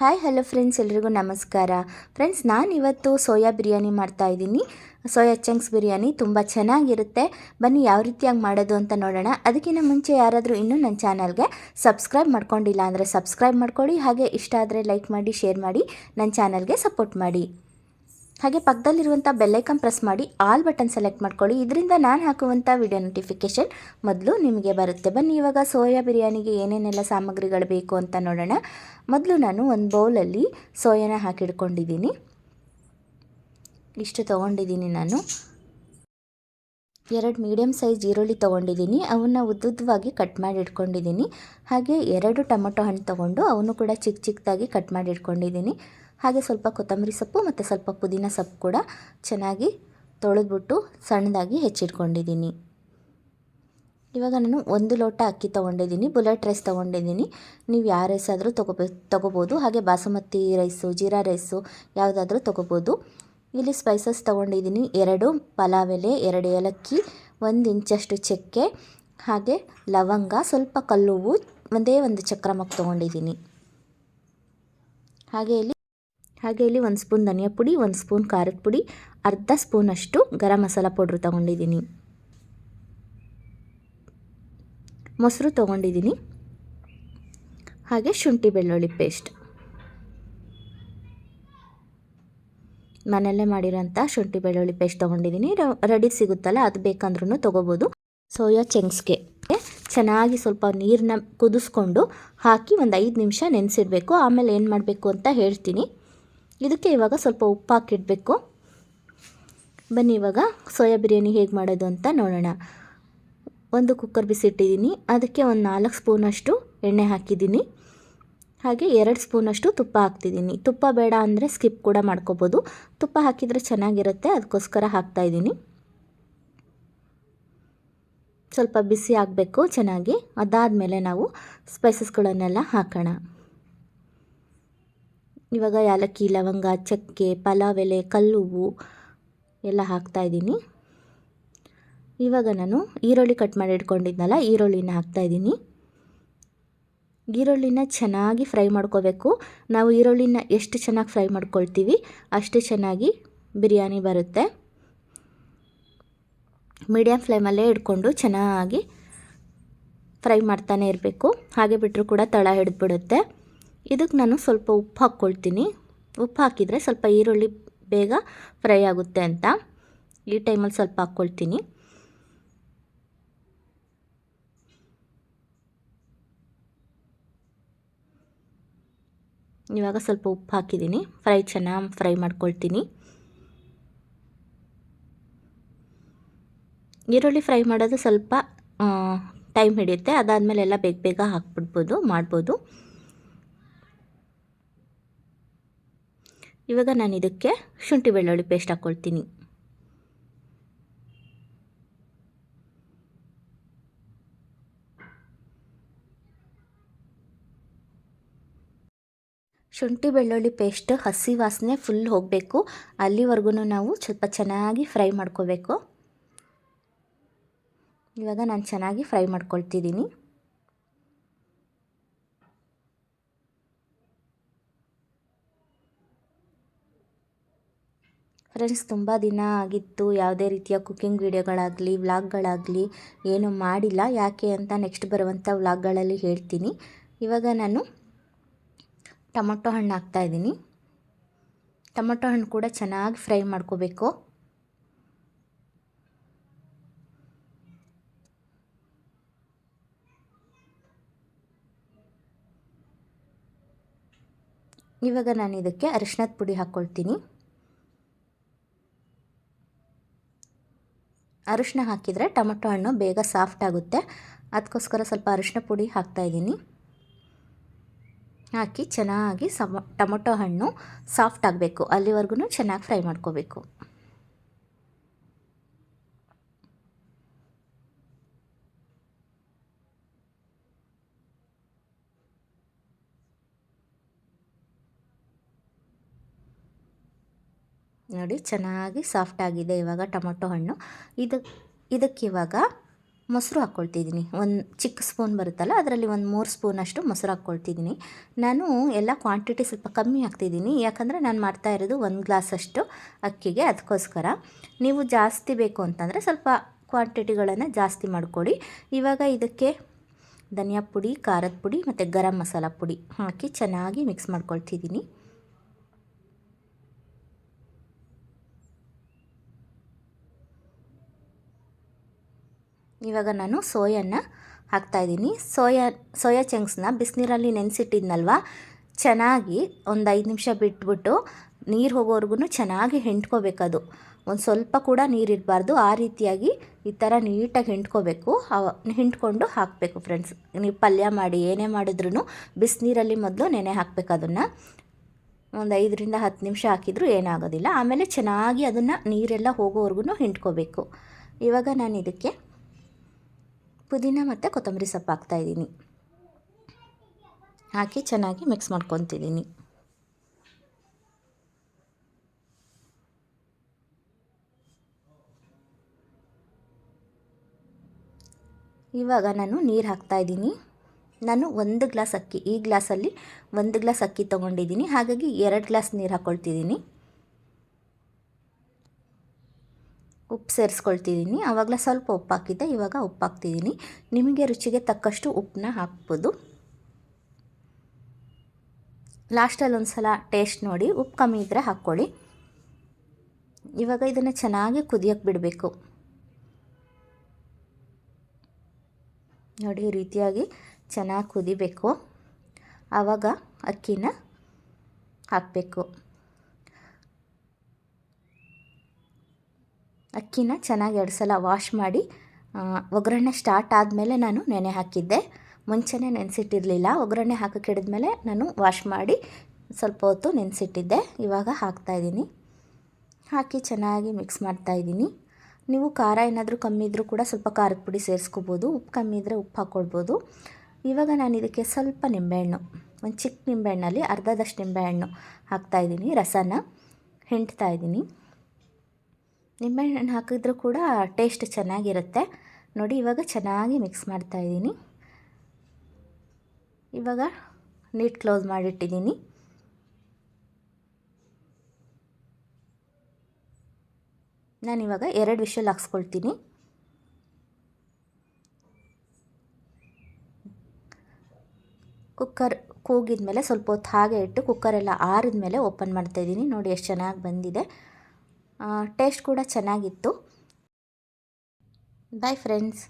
Hi hello friends ಎಲ್ರಿಗೂ ನಮಸ್ಕಾರ. Friends ನಾನು ಇವತ್ತು ಸೋಯಾ ಬಿರಿಯಾನಿ ಮಾಡ್ತಾ ಇದ್ದೀನಿ. ಸೋಯಾ ಚಂಕ್ಸ್ ಬಿರಿಯಾನಿ ತುಂಬ ಚೆನ್ನಾಗಿರುತ್ತೆ. ಬನ್ನಿ ಯಾವ ರೀತಿಯಾಗಿ ಮಾಡೋದು ಅಂತ ನೋಡೋಣ. ಅದಕ್ಕಿಂತ ಮುಂಚೆ ಯಾರಾದರೂ ಇನ್ನೂ ನನ್ನ ಚಾನಲ್ಗೆ ಸಬ್ಸ್ಕ್ರೈಬ್ ಮಾಡ್ಕೊಂಡಿಲ್ಲ ಅಂದರೆ ಸಬ್ಸ್ಕ್ರೈಬ್ ಮಾಡ್ಕೊಳ್ಳಿ. ಹಾಗೆ ಇಷ್ಟ ಆದರೆ ಲೈಕ್ ಮಾಡಿ, ಶೇರ್ ಮಾಡಿ, ನನ್ನ ಚಾನಲ್ಗೆ ಸಪೋರ್ಟ್ ಮಾಡಿ. ಹಾಗೆ ಪಕ್ಕದಲ್ಲಿರುವಂಥ ಬೆಲ್ಲೈಕನ್ ಪ್ರೆಸ್ ಮಾಡಿ ಆಲ್ ಬಟನ್ ಸೆಲೆಕ್ಟ್ ಮಾಡ್ಕೊಳ್ಳಿ. ಇದರಿಂದ ನಾನು ಹಾಕುವಂಥ ವಿಡಿಯೋ ನೋಟಿಫಿಕೇಷನ್ ಮೊದಲು ನಿಮಗೆ ಬರುತ್ತೆ. ಬನ್ನಿ, ಇವಾಗ ಸೋಯಾ ಬಿರಿಯಾನಿಗೆ ಏನೇನೆಲ್ಲ ಸಾಮಗ್ರಿಗಳು ಬೇಕು ಅಂತ ನೋಡೋಣ. ಮೊದಲು ನಾನು ಒಂದು ಬೌಲಲ್ಲಿ ಸೋಯಾನ ಹಾಕಿಡ್ಕೊಂಡಿದ್ದೀನಿ. ಇಷ್ಟು ತೊಗೊಂಡಿದ್ದೀನಿ ನಾನು. ಎರಡು ಮೀಡಿಯಮ್ ಸೈಜ್ ಈರುಳ್ಳಿ ತೊಗೊಂಡಿದ್ದೀನಿ. ಅವನ್ನ ಉದ್ದುದ್ದವಾಗಿ ಕಟ್ ಮಾಡಿ ಇಟ್ಕೊಂಡಿದ್ದೀನಿ. ಹಾಗೆ ಎರಡು ಟೊಮೊಟೊ ಹಣ್ಣು ತೊಗೊಂಡು ಅವನು ಕೂಡ ಚಿಕ್ಕ ಚಿಕ್ಕದಾಗಿ ಕಟ್ ಮಾಡಿ ಇಟ್ಕೊಂಡಿದ್ದೀನಿ. ಹಾಗೆ ಸ್ವಲ್ಪ ಕೊತ್ತಂಬರಿ ಸೊಪ್ಪು ಮತ್ತು ಸ್ವಲ್ಪ ಪುದೀನ ಸೊಪ್ಪು ಕೂಡ ಚೆನ್ನಾಗಿ ತೊಳೆದ್ಬಿಟ್ಟು ಸಣ್ಣದಾಗಿ ಹೆಚ್ಚಿಟ್ಕೊಂಡಿದ್ದೀನಿ. ಇವಾಗ ನಾನು ಒಂದು ಲೋಟ ಅಕ್ಕಿ ತೊಗೊಂಡಿದ್ದೀನಿ. ಬುಲೆಟ್ ರೈಸ್ ತೊಗೊಂಡಿದ್ದೀನಿ. ನೀವು ಯಾವ ರೈಸ್ ಆದರೂ ತೊಗೋಬೇ ತೊಗೋಬೋದು. ಹಾಗೆ ಬಾಸುಮತಿ ರೈಸು, ಜೀರಾ ರೈಸು ಯಾವುದಾದ್ರೂ ತೊಗೋಬೋದು. ಇಲ್ಲಿ ಸ್ಪೈಸಸ್ ತೊಗೊಂಡಿದ್ದೀನಿ. ಎರಡು ಪಲಾವ್ ಎಲೆ ಎರಡು ಏಲಕ್ಕಿ, ಒಂದು ಇಂಚಷ್ಟು ಚಕ್ಕೆ, ಹಾಗೆ ಲವಂಗ, ಸ್ವಲ್ಪ ಕಲ್ಲುವು, ಒಂದೇ ಒಂದು ಚಕ್ರಮಕ್ಕೆ ತೊಗೊಂಡಿದ್ದೀನಿ. ಹಾಗೆ ಇಲ್ಲಿ ಹಾಗೆ ಇಲ್ಲಿ ಒಂದು ಸ್ಪೂನ್ ಧನಿಯಾ ಪುಡಿ, ಒಂದು ಸ್ಪೂನ್ ಖಾರದ ಪುಡಿ, ಅರ್ಧ ಸ್ಪೂನಷ್ಟು ಗರಂ ಮಸಾಲ ಪೌಡ್ರ್ ತೊಗೊಂಡಿದ್ದೀನಿ. ಮೊಸರು ತೊಗೊಂಡಿದ್ದೀನಿ. ಹಾಗೆ ಶುಂಠಿ ಬೆಳ್ಳುಳ್ಳಿ ಪೇಸ್ಟ್ ಮನೆಯಲ್ಲೇ ಮಾಡಿರೋಂಥ ಶುಂಠಿ ಬೆಳ್ಳುಳ್ಳಿ ಪೇಸ್ಟ್ ತೊಗೊಂಡಿದ್ದೀನಿ. ರೆಡಿ ಸಿಗುತ್ತಲ್ಲ, ಅದು ಬೇಕಂದ್ರೂ ತೊಗೋಬೋದು. ಸೋಯಾ ಚೆಂಗ್ಸ್ಗೆ ಚೆನ್ನಾಗಿ ಸ್ವಲ್ಪ ನೀರನ್ನ ಕುದಿಸ್ಕೊಂಡು ಹಾಕಿ ಒಂದು ಐದು ನಿಮಿಷ ನೆನೆಸಿಡಬೇಕು. ಆಮೇಲೆ ಏನು ಮಾಡಬೇಕು ಅಂತ ಹೇಳ್ತೀನಿ. ಇದಕ್ಕೆ ಇವಾಗ ಸ್ವಲ್ಪ ಉಪ್ಪು ಹಾಕಿಡಬೇಕು. ಬನ್ನಿ, ಇವಾಗ ಸೋಯಾ ಬಿರಿಯಾನಿ ಹೇಗೆ ಮಾಡೋದು ಅಂತ ನೋಡೋಣ. ಒಂದು ಕುಕ್ಕರ್ ಬಿಸಿಟ್ಟಿದ್ದೀನಿ. ಅದಕ್ಕೆ ಒಂದು ನಾಲ್ಕು ಸ್ಪೂನಷ್ಟು ಎಣ್ಣೆ ಹಾಕಿದ್ದೀನಿ. ಹಾಗೆ ಎರಡು ಸ್ಪೂನಷ್ಟು ತುಪ್ಪ ಹಾಕ್ತಿದ್ದೀನಿ. ತುಪ್ಪ ಬೇಡ ಅಂದರೆ ಸ್ಕಿಪ್ ಕೂಡ ಮಾಡ್ಕೋಬೋದು. ತುಪ್ಪ ಹಾಕಿದರೆ ಚೆನ್ನಾಗಿರುತ್ತೆ, ಅದಕ್ಕೋಸ್ಕರ ಹಾಕ್ತಾಯಿದ್ದೀನಿ ಸ್ವಲ್ಪ ಬಿಸಿ ಆಗಬೇಕು ಚೆನ್ನಾಗಿ. ಅದಾದಮೇಲೆ ನಾವು ಸ್ಪೈಸಸ್ಗಳನ್ನೆಲ್ಲ ಹಾಕೋಣ. ಇವಾಗ ಯಾಲಕ್ಕಿ, ಲವಂಗ, ಚಕ್ಕೆ, ಪಲಾವ್ ಎಲೆ, ಕಲ್ಲುವು ಎಲ್ಲ ಹಾಕ್ತಾಯಿದ್ದೀನಿ ಇವಾಗ ನಾನು ಈರುಳ್ಳಿ ಕಟ್ ಮಾಡಿ ಇಟ್ಕೊಂಡಿದ್ನಲ್ಲ, ಈರುಳ್ಳಿನ ಹಾಕ್ತಾಯಿದ್ದೀನಿ ಈರುಳ್ಳಿನ ಚೆನ್ನಾಗಿ ಫ್ರೈ ಮಾಡ್ಕೋಬೇಕು. ನಾವು ಈರುಳ್ಳಿನ ಎಷ್ಟು ಚೆನ್ನಾಗಿ ಫ್ರೈ ಮಾಡ್ಕೊಳ್ತೀವಿ, ಅಷ್ಟು ಚೆನ್ನಾಗಿ ಬಿರಿಯಾನಿ ಬರುತ್ತೆ. ಮೀಡಿಯಮ್ ಫ್ಲೇಮಲ್ಲೇ ಇಟ್ಕೊಂಡು ಚೆನ್ನಾಗಿ ಫ್ರೈ ಮಾಡ್ತಾನೆ ಇರಬೇಕು. ಹಾಗೆ ಬಿಟ್ಟರು ಕೂಡ ತಳ ಹಿಡಿದ್ಬಿಡುತ್ತೆ. ಇದಕ್ಕೆ ನಾನು ಸ್ವಲ್ಪ ಉಪ್ಪು ಹಾಕ್ಕೊಳ್ತೀನಿ. ಉಪ್ಪು ಹಾಕಿದರೆ ಸ್ವಲ್ಪ ಈರುಳ್ಳಿ ಬೇಗ ಫ್ರೈ ಆಗುತ್ತೆ ಅಂತ. ಈ ಟೈಮಲ್ಲಿ ಸ್ವಲ್ಪ ಹಾಕ್ಕೊಳ್ತೀನಿ. ಇವಾಗ ಸ್ವಲ್ಪ ಉಪ್ಪು ಹಾಕಿದ್ದೀನಿ. ಫ್ರೈ ಚೆನ್ನಾಗಿ ಫ್ರೈ ಮಾಡ್ಕೊಳ್ತೀನಿ. ಈರುಳ್ಳಿ ಫ್ರೈ ಮಾಡೋದು ಸ್ವಲ್ಪ ಟೈಮ್ ಹಿಡಿಯುತ್ತೆ. ಅದಾದಮೇಲೆ ಎಲ್ಲ ಬೇಗ ಬೇಗ ಹಾಕ್ಬಿಡ್ಬೋದು, ಮಾಡ್ಬೋದು. ಇವಾಗ ನಾನು ಇದಕ್ಕೆ ಶುಂಠಿ ಬೆಳ್ಳುಳ್ಳಿ ಪೇಸ್ಟ್ ಹಾಕ್ಕೊಳ್ತೀನಿ. ಶುಂಠಿ ಬೆಳ್ಳುಳ್ಳಿ ಪೇಸ್ಟ್, ಹಸಿ ವಾಸನೆ ಫುಲ್ ಹೋಗಬೇಕು. ಅಲ್ಲಿವರೆಗೂ ನಾವು ಸ್ವಲ್ಪ ಚೆನ್ನಾಗಿ ಫ್ರೈ ಮಾಡ್ಕೋಬೇಕು. ಇವಾಗ ನಾನು ಚೆನ್ನಾಗಿ ಫ್ರೈ ಮಾಡ್ಕೊಳ್ತಿದ್ದೀನಿ. ಫ್ರೆಂಡ್ಸ್ ತುಂಬ ದಿನ ಆಗಿತ್ತು. ಯಾವುದೇ ರೀತಿಯ ಕುಕ್ಕಿಂಗ್ ವಿಡಿಯೋಗಳಾಗಲಿ ವ್ಲಾಗ್ಗಳಾಗಲಿ ಏನು ಮಾಡಿಲ್ಲ. ಯಾಕೆ ಅಂತ ನೆಕ್ಸ್ಟ್ ಬರುವಂಥ ವ್ಲಾಗ್ಗಳಲ್ಲಿ ಹೇಳ್ತೀನಿ. ಇವಾಗ ನಾನು ಟೊಮೊಟೊ ಹಣ್ಣು ಹಾಕ್ತಾಯಿದ್ದೀನಿ ಟೊಮೊಟೊ ಹಣ್ಣು ಕೂಡ ಚೆನ್ನಾಗಿ ಫ್ರೈ ಮಾಡ್ಕೋಬೇಕು. ಇವಾಗ ನಾನು ಇದಕ್ಕೆ ಅರಿಶಿನದ ಪುಡಿ ಹಾಕ್ಕೊಳ್ತೀನಿ ಅರಿಶಿನ ಹಾಕಿದರೆ ಟೊಮೊಟೊ ಹಣ್ಣು ಬೇಗ ಸಾಫ್ಟ್ ಆಗುತ್ತೆ. ಅದಕ್ಕೋಸ್ಕರ ಸ್ವಲ್ಪ ಅರಿಶಿನ ಪುಡಿ ಹಾಕ್ತಾಯಿದ್ದೀನಿ ಹಾಕಿ ಚೆನ್ನಾಗಿ ಸಮ, ಟೊಮೊಟೊ ಹಣ್ಣು ಸಾಫ್ಟ್ ಆಗಬೇಕು. ಅಲ್ಲಿವರೆಗೂ ಚೆನ್ನಾಗಿ ಫ್ರೈ ಮಾಡ್ಕೋಬೇಕು. ನೋಡಿ, ಚೆನ್ನಾಗಿ ಸಾಫ್ಟ್ ಆಗಿದೆ ಇವಾಗ ಟೊಮೊಟೊ ಹಣ್ಣು. ಇದು ಇದಕ್ಕಿವಾಗ ಮೊಸರು ಹಾಕ್ಕೊಳ್ತಿದ್ದೀನಿ. ಒಂದು ಚಿಕ್ಕ ಸ್ಪೂನ್ ಬರುತ್ತಲ್ಲ, ಅದರಲ್ಲಿ ಒಂದು ಮೂರು ಸ್ಪೂನಷ್ಟು ಮೊಸರು ಹಾಕ್ಕೊಳ್ತಿದ್ದೀನಿ. ನಾನು ಎಲ್ಲ ಕ್ವಾಂಟಿಟಿ ಸ್ವಲ್ಪ ಕಮ್ಮಿ ಹಾಕ್ತಿದ್ದೀನಿ. ಯಾಕಂದರೆ ನಾನು ಮಾಡ್ತಾ ಇರೋದು ಒಂದು ಗ್ಲಾಸಷ್ಟು ಅಕ್ಕಿಗೆ ಅದಕ್ಕೋಸ್ಕರ ನೀವು ಜಾಸ್ತಿ ಬೇಕು ಅಂತಂದರೆ ಸ್ವಲ್ಪ ಕ್ವಾಂಟಿಟಿಗಳನ್ನು ಜಾಸ್ತಿ ಮಾಡಿಕೊಡಿ. ಇವಾಗ ಇದಕ್ಕೆ ಧನಿಯಾ ಪುಡಿ, ಖಾರದ ಪುಡಿ ಮತ್ತು ಗರಂ ಮಸಾಲ ಪುಡಿ ಹಾಕಿ ಚೆನ್ನಾಗಿ ಮಿಕ್ಸ್ ಮಾಡ್ಕೊಳ್ತಿದ್ದೀನಿ. ಇವಾಗ ನಾನು ಸೋಯನ್ನ ಹಾಕ್ತಾಯಿದ್ದೀನಿ ಸೋಯಾ ಸೋಯಾ ಚಂಕ್ಸ್ನ ಬಿಸಿನೀರಲ್ಲಿ ನೆನೆಸಿಟ್ಟಿದ್ನಲ್ವ? ಚೆನ್ನಾಗಿ ಒಂದು ಐದು ನಿಮಿಷ ಬಿಟ್ಬಿಟ್ಟು ನೀರು ಹೋಗೋವರೆಗೂ ಚೆನ್ನಾಗಿ ಹೆಂಟ್ಕೋಬೇಕದು. ಒಂದು ಸ್ವಲ್ಪ ಕೂಡ ನೀರಿರಬಾರ್ದು ಆ ರೀತಿಯಾಗಿ ಈ ಥರ ನೀಟಾಗಿ ಹೆಂಟ್ಕೋಬೇಕು. ಹಿಂಡ್ಕೊಂಡು ಹಾಕಬೇಕು ಫ್ರೆಂಡ್ಸ್. ನೀವು ಪಲ್ಯ ಮಾಡಿ, ಏನೇ ಮಾಡಿದ್ರೂ ಬಿಸಿನೀರಲ್ಲಿ ಮೊದಲು ನೆನೆ ಹಾಕಬೇಕು ಅದನ್ನು. ಒಂದು ಐದರಿಂದ ಹತ್ತು ನಿಮಿಷ ಹಾಕಿದರೂ ಏನಾಗೋದಿಲ್ಲ. ಆಮೇಲೆ ಚೆನ್ನಾಗಿ ಅದನ್ನು ನೀರೆಲ್ಲ ಹೋಗೋವರೆಗೂ ಹಿಂಡ್ಕೋಬೇಕು ಇವಾಗ ನಾನು ಇದಕ್ಕೆ ಪುದೀನ ಮತ್ತು ಕೊತ್ತಂಬರಿ ಸೊಪ್ಪು ಹಾಕ್ತಾಯಿದ್ದೀನಿ ಹಾಕಿ ಚೆನ್ನಾಗಿ ಮಿಕ್ಸ್ ಮಾಡ್ಕೊತಿದ್ದೀನಿ. ಇವಾಗ ನಾನು ನೀರು ಹಾಕ್ತಾಯಿದ್ದೀನಿ ನಾನು ಒಂದು ಗ್ಲಾಸ್ ಅಕ್ಕಿ, ಈ ಗ್ಲಾಸಲ್ಲಿ ಒಂದು ಗ್ಲಾಸ್ ಅಕ್ಕಿ ತೊಗೊಂಡಿದ್ದೀನಿ. ಹಾಗಾಗಿ ಎರಡು ಗ್ಲಾಸ್ ನೀರು ಹಾಕ್ಕೊಳ್ತಿದ್ದೀನಿ ಉಪ್ಪು ಸೇರಿಸ್ಕೊಳ್ತಿದ್ದೀನಿ. ಆವಾಗಲೇ ಸ್ವಲ್ಪ ಉಪ್ಪು ಹಾಕಿದ್ದೆ ಇವಾಗ ಉಪ್ಪು ಹಾಕ್ತಿದ್ದೀನಿ ನಿಮಗೆ ರುಚಿಗೆ ತಕ್ಕಷ್ಟು ಉಪ್ಪನ್ನ ಹಾಕ್ಬೋದು. ಲಾಸ್ಟಲ್ಲಿ ಒಂದು ಸಲ ಟೇಸ್ಟ್ ನೋಡಿ, ಉಪ್ಪು ಕಮ್ಮಿ ಇದ್ದರೆ ಹಾಕ್ಕೊಳ್ಳಿ. ಇವಾಗ ಇದನ್ನು ಚೆನ್ನಾಗಿ ಕುದಿಯೋಕ್ಕೆ ಬಿಡಬೇಕು. ನೋಡಿ, ಈ ರೀತಿಯಾಗಿ ಚೆನ್ನಾಗಿ ಕುದಿಬೇಕು. ಆವಾಗ ಅಕ್ಕಿನ ಹಾಕಬೇಕು. ಅಕ್ಕಿನ ಚೆನ್ನಾಗಿ ಎರಡು ಸಲ ವಾಶ್ ಮಾಡಿ ಒಗ್ಗರಣೆ ಸ್ಟಾರ್ಟ್ ಆದಮೇಲೆ ನಾನು ನೆನೆ ಹಾಕಿದ್ದೆ. ಮುಂಚೆನೇ ನೆನೆಸಿಟ್ಟಿರಲಿಲ್ಲ. ಒಗ್ಗರಣೆ ಹಾಕಕ್ಕೆ ಹಿಡಿದ್ಮೇಲೆ ನಾನು ವಾಶ್ ಮಾಡಿ ಸ್ವಲ್ಪ ಹೊತ್ತು ನೆನೆಸಿಟ್ಟಿದ್ದೆ. ಇವಾಗ ಹಾಕ್ತಾಯಿದ್ದೀನಿ ಹಾಕಿ ಚೆನ್ನಾಗಿ ಮಿಕ್ಸ್ ಮಾಡ್ತಾಯಿದ್ದೀನಿ ನೀವು ಖಾರ ಏನಾದರೂ ಕಮ್ಮಿ ಇದ್ದರೂ ಕೂಡ ಸ್ವಲ್ಪ ಖಾರದ ಪುಡಿ ಸೇರಿಸ್ಕೋಬೋದು. ಉಪ್ಪು ಕಮ್ಮಿ ಇದ್ದರೆ ಉಪ್ಪು ಹಾಕ್ಕೊಳ್ಬೋದು ಇವಾಗ ನಾನು ಇದಕ್ಕೆ ಸ್ವಲ್ಪ ನಿಂಬೆಹಣ್ಣು, ಒಂದು ಚಿಕ್ಕ ನಿಂಬೆಹಣ್ಣಲ್ಲಿ ಅರ್ಧದಷ್ಟು ನಿಂಬೆಹಣ್ಣು ಹಾಕ್ತಾಯಿದ್ದೀನಿ ರಸನ. ಹೆಂಡ್ತಾಯಿದ್ದೀನಿ ನಿಂಬೆಹಣ್ಣು ಹಾಕಿದ್ರೂ ಕೂಡ ಟೇಸ್ಟ್ ಚೆನ್ನಾಗಿರುತ್ತೆ. ನೋಡಿ, ಇವಾಗ ಚೆನ್ನಾಗಿ ಮಿಕ್ಸ್ ಮಾಡ್ತಾಯಿದ್ದೀನಿ ಇವಾಗ ನೀಟ್ ಕ್ಲೋಸ್ ಮಾಡಿಟ್ಟಿದ್ದೀನಿ. ನಾನಿವಾಗ ಎರಡು ವಿಷಲ್ ಹಾಕ್ಸ್ಕೊಳ್ತೀನಿ. ಕುಕ್ಕರ್ ಕೂಗಿದ ಮೇಲೆ ಸ್ವಲ್ಪ ಹೊತ್ತು ಹಾಗೆ ಇಟ್ಟು ಕುಕ್ಕರೆಲ್ಲ ಆರಿದ ಮೇಲೆ ಓಪನ್ ಮಾಡ್ತಾಯಿದ್ದೀನಿ ನೋಡಿ, ಎಷ್ಟು ಚೆನ್ನಾಗಿ ಬಂದಿದೆ. ಟೇಸ್ಟ್ ಕೂಡ ಚೆನ್ನಾಗಿತ್ತು. Bye friends